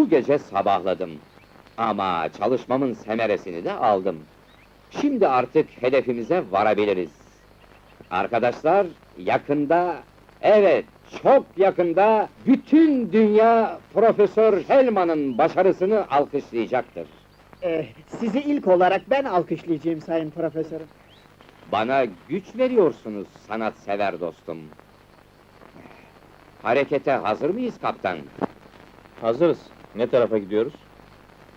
Bu gece sabahladım. Ama çalışmamın semeresini de aldım. Şimdi artık hedefimize varabiliriz. Arkadaşlar, yakında, evet çok yakında bütün dünya Profesör Hellman'ın başarısını alkışlayacaktır. Ee, sizi ilk olarak ben alkışlayacağım sayın profesörüm. Bana güç veriyorsunuz sanatsever dostum. Harekete hazır mıyız kaptan? Hazırız. Ne tarafa gidiyoruz?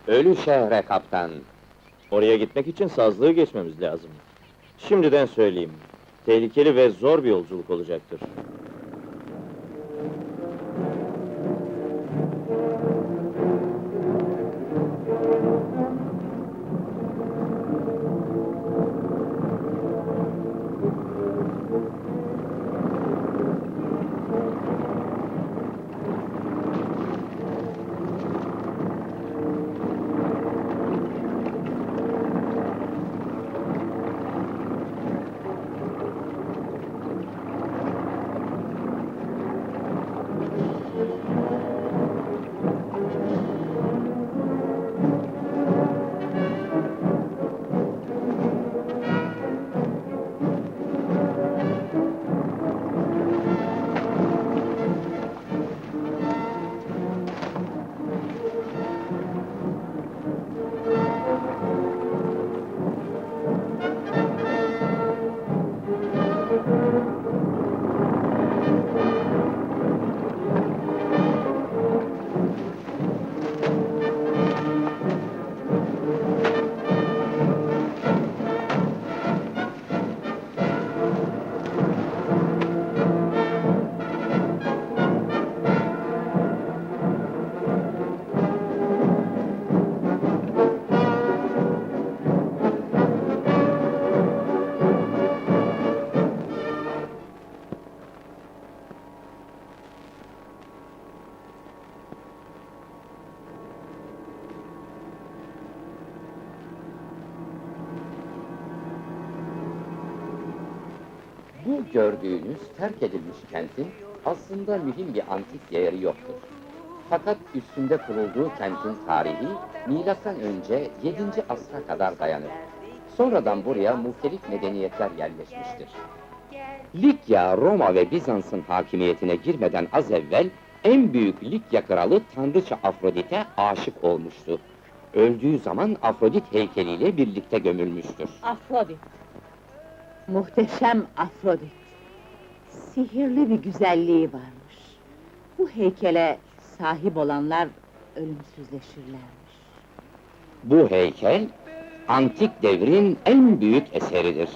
Ölü şehre kaptan. Oraya gitmek için sazlığı geçmemiz lazım. Şimdiden söyleyeyim. Tehlikeli ve zor bir yolculuk olacaktır. Bu gördüğünüz terk edilmiş kentin aslında mühim bir antik değeri yoktur. Fakat üstünde kurulduğu kentin tarihi milattan önce 7. asra kadar dayanır. Sonradan buraya muhtelif medeniyetler yerleşmiştir. Likya, Roma ve Bizans'ın hakimiyetine girmeden az evvel en büyük Likya kralı tanrıça Afrodit'e aşık olmuştu. Öldüğü zaman Afrodit heykeliyle birlikte gömülmüştür. Afrodit. Muhteşem Afrodit. Sihirli bir güzelliği varmış. Bu heykele sahip olanlar ölümsüzleşirlermiş. Bu heykel, antik devrin en büyük eseridir.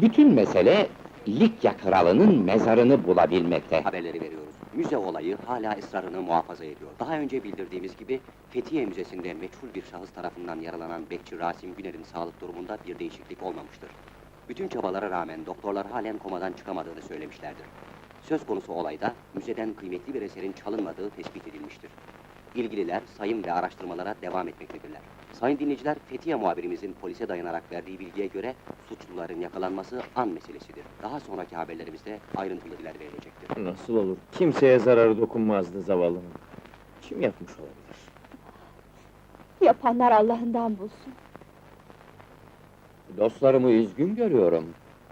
Bütün mesele, Likya kralının mezarını bulabilmekte. haberleri veriyoruz. Müze olayı hala ısrarını muhafaza ediyor. Daha önce bildirdiğimiz gibi Fethiye Müzesi'nde meçhul bir şahıs tarafından yaralanan bekçi Rasim Güner'in sağlık durumunda bir değişiklik olmamıştır. Bütün çabalara rağmen doktorlar halen komadan çıkamadığını söylemişlerdir. Söz konusu olayda müzeden kıymetli bir eserin çalınmadığı tespit edilmiştir. İlgililer sayım ve araştırmalara devam etmektedirler. Sayın dinleyiciler, Fethiye muhabirimizin polise dayanarak verdiği bilgiye göre suçluların yakalanması an meselesidir. Daha sonraki haberlerimizde ayrıntılı bilgiler verilecektir. Nasıl olur? Kimseye zararı dokunmazdı zavallının. Kim yapmış olabilir? Yapanlar Allah'ından bulsun. Dostlarımı üzgün görüyorum.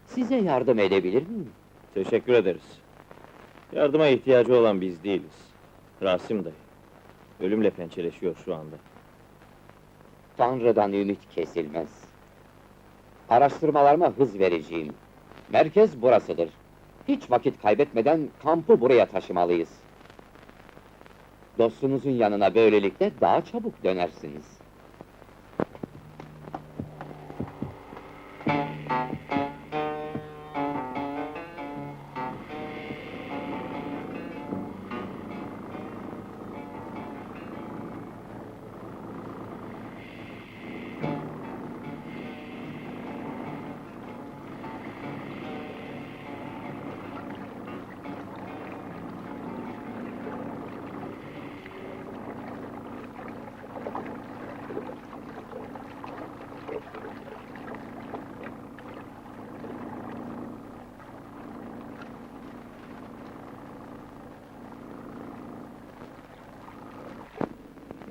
Size yardım edebilir miyim? Teşekkür ederiz. Yardıma ihtiyacı olan biz değiliz. Rasim dayı. Ölümle pençeleşiyor şu anda. Tanrı'dan ümit kesilmez. Araştırmalarıma hız vereceğim. Merkez burasıdır. Hiç vakit kaybetmeden kampı buraya taşımalıyız. Dostunuzun yanına böylelikle daha çabuk dönersiniz.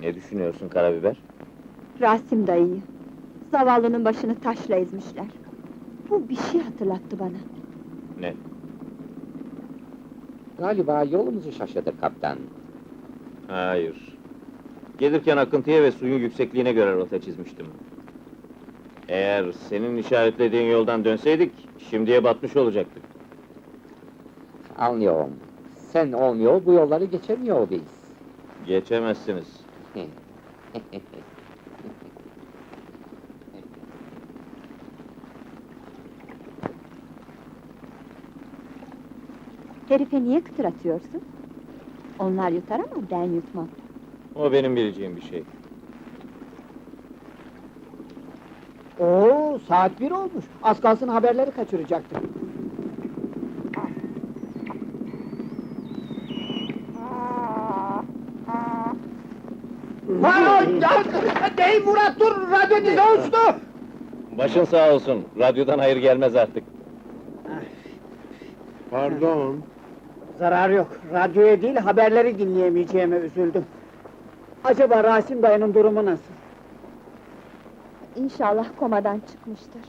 Ne düşünüyorsun Karabiber? Rasim dayıyı. Zavallının başını taşla ezmişler. Bu bir şey hatırlattı bana. Ne? Galiba yolumuzu şaşırdık kaptan. Hayır. Gelirken akıntıya ve suyun yüksekliğine göre rota çizmiştim. Eğer senin işaretlediğin yoldan dönseydik, şimdiye batmış olacaktık. Anlıyorum. Sen olmuyor, bu yolları geçemiyor biz. Geçemezsiniz. Herife niye kıtır atıyorsun? Onlar yutar ama ben yutmam. O benim bileceğim bir şey. Oo, saat bir olmuş. Az kalsın haberleri kaçıracaktım. Ya, Değil Murat dur, radyo dize uçtu! Başın sağ olsun, radyodan hayır gelmez artık. Pardon. Zarar yok, radyoya değil haberleri dinleyemeyeceğime üzüldüm. Acaba Rasim dayının durumu nasıl? İnşallah komadan çıkmıştır.